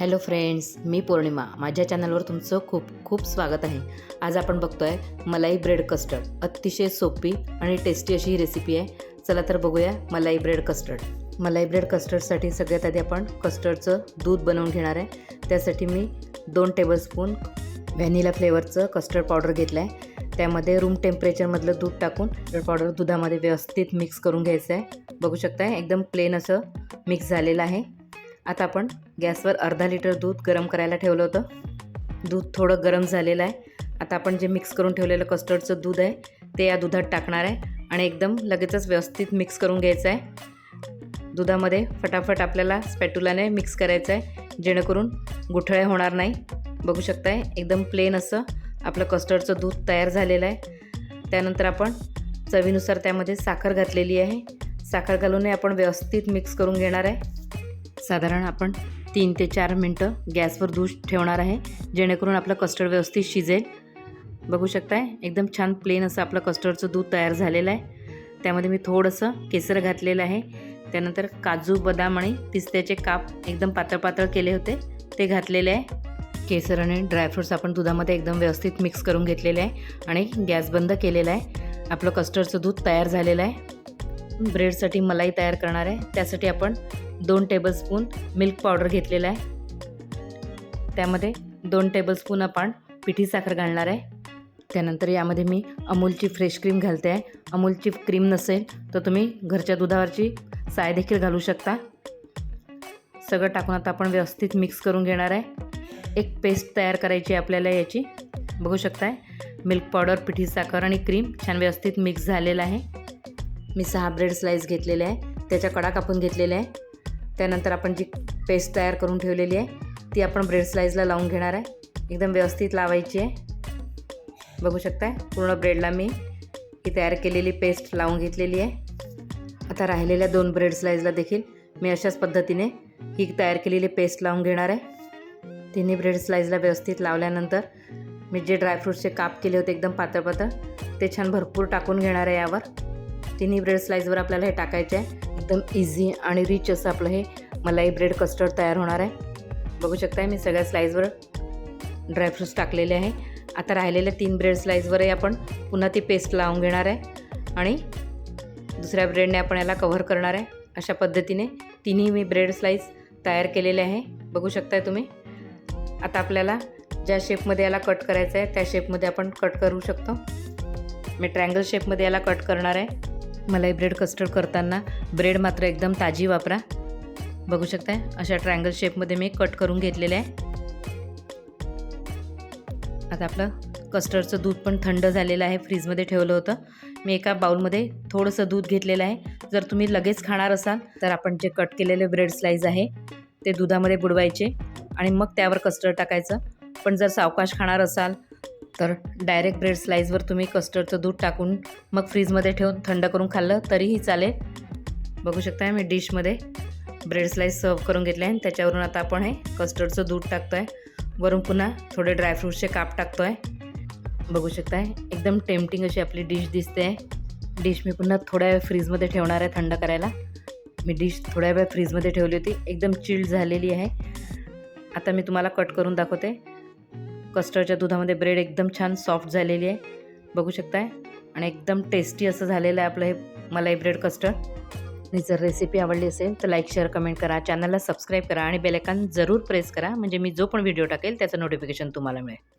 Hello friends मी पौर्णिमा. माझ्या चॅनलवर तुमचं खूप खूप स्वागत आहे. आज आपण बघतोय मलाई ब्रेड कस्टर्ड. अतिशय सोपी आणि टेस्टी अशी ही रेसिपी आहे. चला तर बघूया मलाई ब्रेड कस्टर्ड. मलाई ब्रेड कस्टर्डसाठी सगळ्यात आधी आपण कस्टर्डचं दूध बनवून घेणार आहे. त्यासाठी मी दोन टेबलस्पून व्हॅनिला फ्लेवरचं कस्टर्ड पावडर घेतलं आहे त्यामध्ये रूम टेम्परेचरमधलं दूध टाकून कस्टर्ड पावडर दुधामध्ये व्यवस्थित मिक्स करून घ्यायचं आहे बघू शकताय एकदम प्लेन असं मिक्स झालेलं आहे. आता आपण गॅसवर अर्धा लिटर दूध गरम करायला ठेवलं होतं. दूध थोडं गरम झालेलं आहे. आता आपण जे मिक्स करून ठेवलेलं कस्टर्डचं दूध आहे ते या दुधात टाकणार आहे आणि एकदम लगेचच व्यवस्थित मिक्स करून घ्यायचं आहे. दुधामध्ये फटाफट आपल्याला स्पॅटुलाने मिक्स करायचं आहे जेणेकरून गुठळ्या होणार नाही. बघू शकताय एकदम प्लेन असं आपलं कस्टर्डचं दूध तयार झालेलं आहे. त्यानंतर आपण चवीनुसार त्यामध्ये साखर घातलेली आहे. साखर घालूनही आपण व्यवस्थित मिक्स करून घेणार आहे. साधारण आपण तीन ते चार मिनटं गॅसवर दूध ठेवणार आहे जेणेकरून आपलं कस्टर्ड व्यवस्थित शिजेल. बघू शकताय एकदम छान प्लेन असं आपलं कस्टर्डचं दूध तयार झालेलं आहे. त्यामध्ये मी थोडंसं केसर घातलेलं आहे. त्यानंतर काजू बदाम आणि पिस्त्याचे काप एकदम पातळ पातळ केले होते. ते घातलेले आहे. केसर आणि ड्रायफ्रूट्स आपण दुधामध्ये एकदम व्यवस्थित मिक्स करून घेतलेले आहे आणि गॅस बंद केलेला आहे. आपलं कस्टर्डचं दूध तयार झालेलं आहे. ब्रेडसाठी मलाई तयार करणार आहे. त्यासाठी आपण दोन टेबलस्पून मिल्क पावडर घेतलेला आहे. त्यामध्ये दोन टेबलस्पून आपण पिठी साखर घालणार आहे. त्यानंतर यामध्ये मी अमूलची फ्रेश क्रीम घालते आहे. अमूलची क्रीम नसेल तर तुम्ही घरच्या दुधावरची साय देखील घालू शकता. सगळं टाकून आता आपण व्यवस्थित मिक्स करून घेणार आहे. एक पेस्ट तयार करायची आहे आपल्याला याची. बघू शकताय मिल्क पावडर पिठी साखर आणि क्रीम छान व्यवस्थित मिक्स झालेलं आहे. मी सहा ब्रेड स्लाईस घेतलेले आहे. त्याच्या कडा कापून घेतलेल्या आहे. त्यानंतर आपण जी पेस्ट तयार करून ठेवलेली आहे ती आपण ब्रेड स्लाईसला लावून घेणार आहे. एकदम व्यवस्थित लावायची आहे. बघू शकताय पूर्ण ब्रेडला मी ही तयार केलेली पेस्ट लावून घेतलेली आहे. आता राहिलेल्या दोन ब्रेड स्लाईसला देखील मी अशाच पद्धतीने ही तयार केलेली पेस्ट लावून घेणार आहे. तिन्ही ब्रेड स्लाईसला व्यवस्थित लावल्यानंतर मी जे ड्रायफ्रूट्सचे काप केले होते एकदम पातळ पातळ ते छान भरपूर टाकून घेणार आहे यावर. तिन्ही ब्रेड स्लाईसवर आपल्याला हे टाकायचे आहे. एकदम इझी आणि रिच असं आपलं हे मलाई ब्रेड कस्टर्ड तयार होणार आहे. बघू शकताय मी सगळ्या स्लाईसवर ड्रायफ्रूट्स टाकलेले आहे. आता राहिलेल्या तीन ब्रेड स्लाईसवरही आपण पुन्हा ती पेस्ट लावून घेणार आहे. आणि दुसऱ्या ब्रेडने आपण याला कव्हर करणार आहे. अशा पद्धतीने तिन्ही मी ब्रेड स्लाईस तयार केलेले आहे. बघू शकताय तुम्ही. आता आपल्याला ज्या शेपमध्ये याला कट करायचं आहे त्या शेपमध्ये आपण कट करू शकतो. मी ट्रँगल शेपमध्ये याला कट करणार आहे. मलाई ब्रेड कस्टर्ड करताना ब्रेड मात्र एकदम ताजी वापरा. बघू शकताय अशा ट्रँगल शेपमध्ये मी कट करून घेतलेले आहे. आता आपलं कस्टर्डचं दूध पण थंड झालेलं आहे फ्रीजमध्ये ठेवलं होतं. मी एका बाउलमध्ये थोडंसं दूध घेतलेलं आहे. जर तुम्ही लगेच खाणार असाल तर आपण जे कट केलेले ब्रेड स्लाईज आहे ते दुधामध्ये बुडवायचे आणि मग त्यावर कस्टर्ड टाकायचं. पण जर सावकाश खाणार असाल तर डायरेक्ट ब्रेड स्लाईसवर तुम्ही कस्टर्डचं दूध टाकून मग फ्रीजमध्ये ठेवून थंड करून खाल्लं तरीही चालेल. बघू शकता मी डिशमध्ये ब्रेड स्लाईस सर्व करून घेतले आहे त्याच्यावरून आता आपण हे कस्टर्डचं दूध टाकतो आहे वरून पुन्हा थोडे ड्रायफ्रूट्सचे काप टाकतो आहे बघू शकताय एकदम टेम्पटिंग अशी आपली डिश दिसते. आहे डिश मी पुन्हा थोड्या वेळ फ्रीजमध्ये ठेवणार आहे थंड करायला. मी डिश थोड्या वेळ फ्रीजमध्ये ठेवली होती. एकदम चिल्ड झालेली आहे. आता मी तुम्हाला कट करून दाखवते. कस्टर्डच्या दुधामध्ये ब्रेड एकदम छान सॉफ्ट झालेली आहे. बघू शकताय? आणि एकदम टेस्टी असं झालेलं आहे आपलं हे मलाई ब्रेड कस्टर्ड. आणि जर रेसिपी आवडली असेल तर लाईक शेअर कमेंट करा. चॅनलला सबस्क्राईब करा आणि बेलायकॉन जरूर प्रेस करा. म्हणजे मी जो पण व्हिडिओ टाकेल त्याचं नोटिफिकेशन तुम्हाला मिळेल.